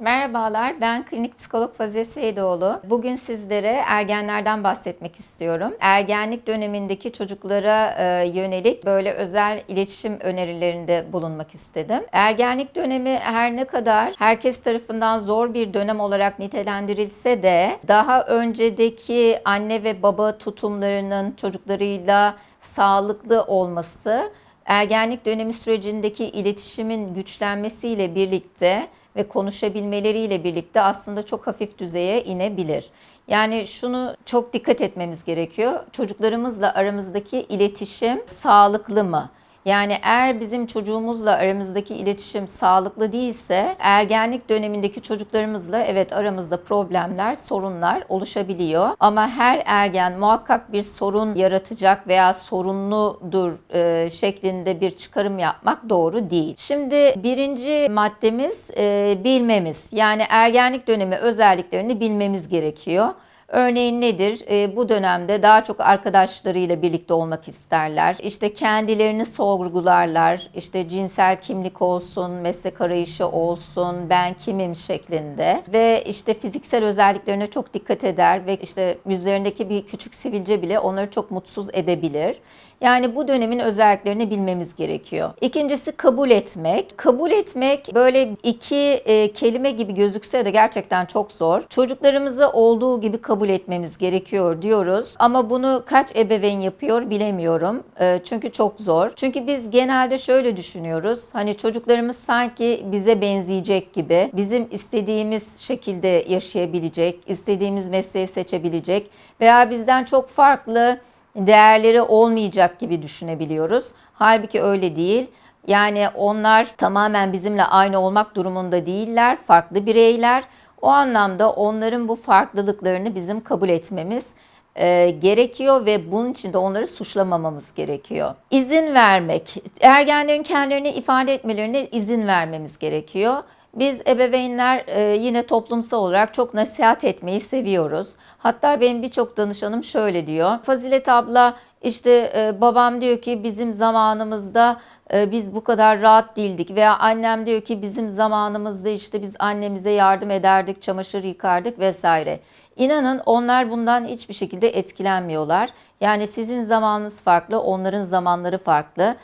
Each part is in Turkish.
Merhabalar, ben klinik psikolog Faziye Seydoğlu. Bugün sizlere ergenlerden bahsetmek istiyorum. Ergenlik dönemindeki çocuklara e, yönelik böyle özel iletişim önerilerinde bulunmak istedim. Ergenlik dönemi her ne kadar herkes tarafından zor bir dönem olarak nitelendirilse de daha öncedeki anne ve baba tutumlarının çocuklarıyla sağlıklı olması ergenlik dönemi sürecindeki iletişimin güçlenmesiyle birlikte ve konuşabilmeleriyle birlikte aslında çok hafif düzeye inebilir. Yani şunu çok dikkat etmemiz gerekiyor. Çocuklarımızla aramızdaki iletişim sağlıklı mı? Yani eğer bizim çocuğumuzla aramızdaki iletişim sağlıklı değilse ergenlik dönemindeki çocuklarımızla evet aramızda problemler, sorunlar oluşabiliyor. Ama her ergen muhakkak bir sorun yaratacak veya sorunludur e, şeklinde bir çıkarım yapmak doğru değil. Şimdi birinci maddemiz e, bilmemiz. Yani ergenlik dönemi özelliklerini bilmemiz gerekiyor. Örneğin nedir? E, bu dönemde daha çok arkadaşlarıyla birlikte olmak isterler. İşte kendilerini sorgularlar. İşte cinsel kimlik olsun, meslek arayışı olsun, ben kimim şeklinde. Ve işte fiziksel özelliklerine çok dikkat eder ve işte yüzlerindeki bir küçük sivilce bile onları çok mutsuz edebilir. Yani bu dönemin özelliklerini bilmemiz gerekiyor. İkincisi kabul etmek. Kabul etmek böyle iki e, kelime gibi gözükse de gerçekten çok zor. Çocuklarımızı olduğu gibi kabul etmemiz gerekiyor diyoruz. Ama bunu kaç ebeveyn yapıyor bilemiyorum. E, çünkü çok zor. Çünkü biz genelde şöyle düşünüyoruz. Hani çocuklarımız sanki bize benzeyecek gibi, bizim istediğimiz şekilde yaşayabilecek, istediğimiz mesleği seçebilecek veya bizden çok farklı değerleri olmayacak gibi düşünebiliyoruz. Halbuki öyle değil. Yani onlar tamamen bizimle aynı olmak durumunda değiller, farklı bireyler. O anlamda onların bu farklılıklarını bizim kabul etmemiz e, gerekiyor ve bunun için de onları suçlamamamız gerekiyor. İzin vermek, ergenlerin kendilerini ifade etmelerine izin vermemiz gerekiyor. Biz ebeveynler e, yine toplumsal olarak çok nasihat etmeyi seviyoruz. Hatta benim birçok danışanım şöyle diyor. Fazilet abla işte e, babam diyor ki bizim zamanımızda e, biz bu kadar rahat değildik veya annem diyor ki bizim zamanımızda işte biz annemize yardım ederdik, çamaşır yıkardık vesaire. İnanın onlar bundan hiçbir şekilde etkilenmiyorlar. Yani sizin zamanınız farklı, onların zamanları farklı.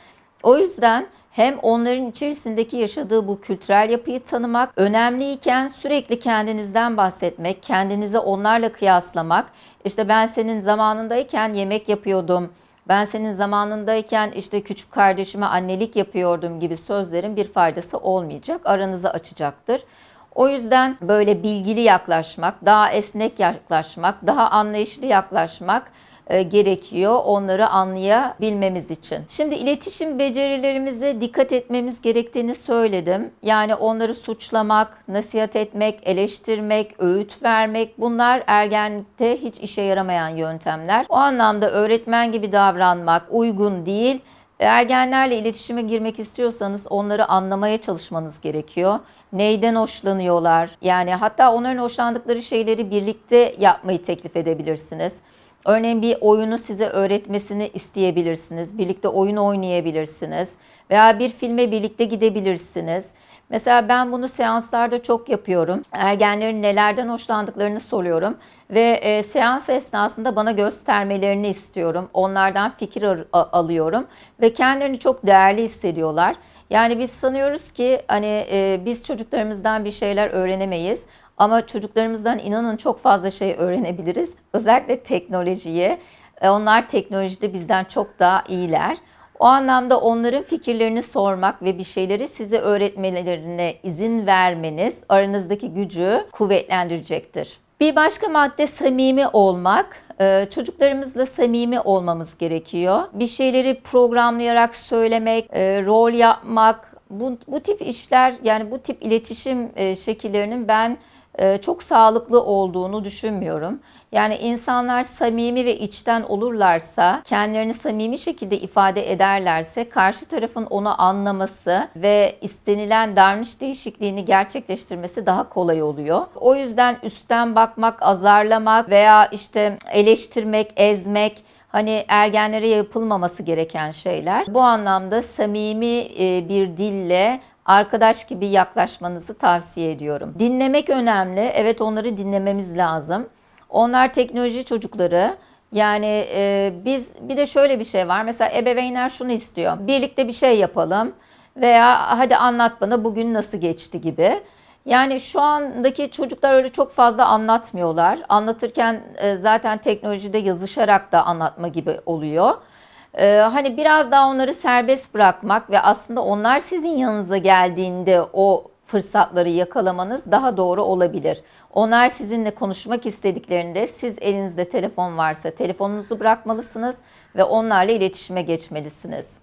O yüzden hem onların içerisindeki yaşadığı bu kültürel yapıyı tanımak önemliyken sürekli kendinizden bahsetmek, kendinizi onlarla kıyaslamak. İşte ben senin zamanındayken yemek yapıyordum. Ben senin zamanındayken işte küçük kardeşime annelik yapıyordum gibi sözlerin bir faydası olmayacak. Aranızı açacaktır. O yüzden böyle bilgili yaklaşmak, daha esnek yaklaşmak, daha anlayışlı yaklaşmak gerekiyor onları anlayabilmemiz için. Şimdi iletişim becerilerimize dikkat etmemiz gerektiğini söyledim. Yani onları suçlamak, nasihat etmek, eleştirmek, öğüt vermek bunlar ergenlikte hiç işe yaramayan yöntemler. O anlamda öğretmen gibi davranmak uygun değil. Ergenlerle iletişime girmek istiyorsanız onları anlamaya çalışmanız gerekiyor. Neyden hoşlanıyorlar? Yani hatta onların hoşlandıkları şeyleri birlikte yapmayı teklif edebilirsiniz. Örneğin bir oyunu size öğretmesini isteyebilirsiniz. Birlikte oyun oynayabilirsiniz. Veya bir filme birlikte gidebilirsiniz. Mesela ben bunu seanslarda çok yapıyorum. Ergenlerin nelerden hoşlandıklarını soruyorum ve e, seans esnasında bana göstermelerini istiyorum. Onlardan fikir alıyorum ve kendilerini çok değerli hissediyorlar. Yani biz sanıyoruz ki hani e, biz çocuklarımızdan bir şeyler öğrenemeyiz. Ama çocuklarımızdan inanın çok fazla şey öğrenebiliriz. Özellikle teknolojiyi. E, onlar teknolojide bizden çok daha iyiler. O anlamda onların fikirlerini sormak ve bir şeyleri size öğretmelerine izin vermeniz aranızdaki gücü kuvvetlendirecektir. Bir başka madde samimi olmak. E, çocuklarımızla samimi olmamız gerekiyor. Bir şeyleri programlayarak söylemek, e, rol yapmak, bu, bu tip işler yani bu tip iletişim şekillerinin ben e, çok sağlıklı olduğunu düşünmüyorum. Yani insanlar samimi ve içten olurlarsa, kendilerini samimi şekilde ifade ederlerse karşı tarafın onu anlaması ve istenilen davranış değişikliğini gerçekleştirmesi daha kolay oluyor. O yüzden üstten bakmak, azarlamak veya işte eleştirmek, ezmek hani ergenlere yapılmaması gereken şeyler. Bu anlamda samimi e, bir dille arkadaş gibi yaklaşmanızı tavsiye ediyorum. Dinlemek önemli. Evet onları dinlememiz lazım. Onlar teknoloji çocukları. Yani e, biz bir de şöyle bir şey var. Mesela ebeveynler şunu istiyor. Birlikte bir şey yapalım veya hadi anlat bana bugün nasıl geçti gibi. Yani şu andaki çocuklar öyle çok fazla anlatmıyorlar. Anlatırken e, zaten teknolojide yazışarak da anlatma gibi oluyor. Ee, hani biraz daha onları serbest bırakmak ve aslında onlar sizin yanınıza geldiğinde o fırsatları yakalamanız daha doğru olabilir. Onlar sizinle konuşmak istediklerinde siz elinizde telefon varsa telefonunuzu bırakmalısınız ve onlarla iletişime geçmelisiniz.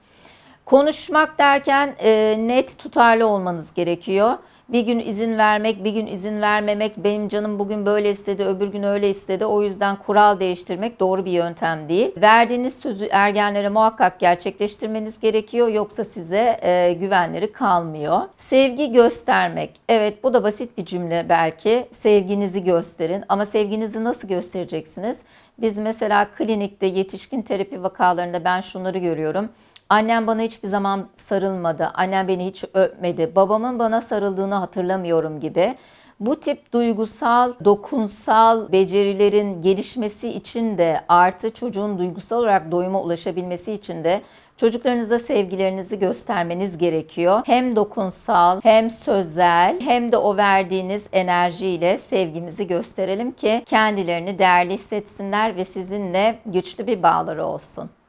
Konuşmak derken e, net tutarlı olmanız gerekiyor. Bir gün izin vermek, bir gün izin vermemek, benim canım bugün böyle istedi, öbür gün öyle istedi. O yüzden kural değiştirmek doğru bir yöntem değil. Verdiğiniz sözü ergenlere muhakkak gerçekleştirmeniz gerekiyor. Yoksa size e, güvenleri kalmıyor. Sevgi göstermek. Evet bu da basit bir cümle belki. Sevginizi gösterin. Ama sevginizi nasıl göstereceksiniz? Biz mesela klinikte yetişkin terapi vakalarında ben şunları görüyorum. Annem bana hiçbir zaman sarılmadı. Annem beni hiç öpmedi. Babamın bana sarıldığını hatırlamıyorum gibi. Bu tip duygusal, dokunsal becerilerin gelişmesi için de artı çocuğun duygusal olarak doyuma ulaşabilmesi için de çocuklarınıza sevgilerinizi göstermeniz gerekiyor. Hem dokunsal, hem sözel, hem de o verdiğiniz enerjiyle sevgimizi gösterelim ki kendilerini değerli hissetsinler ve sizinle güçlü bir bağları olsun.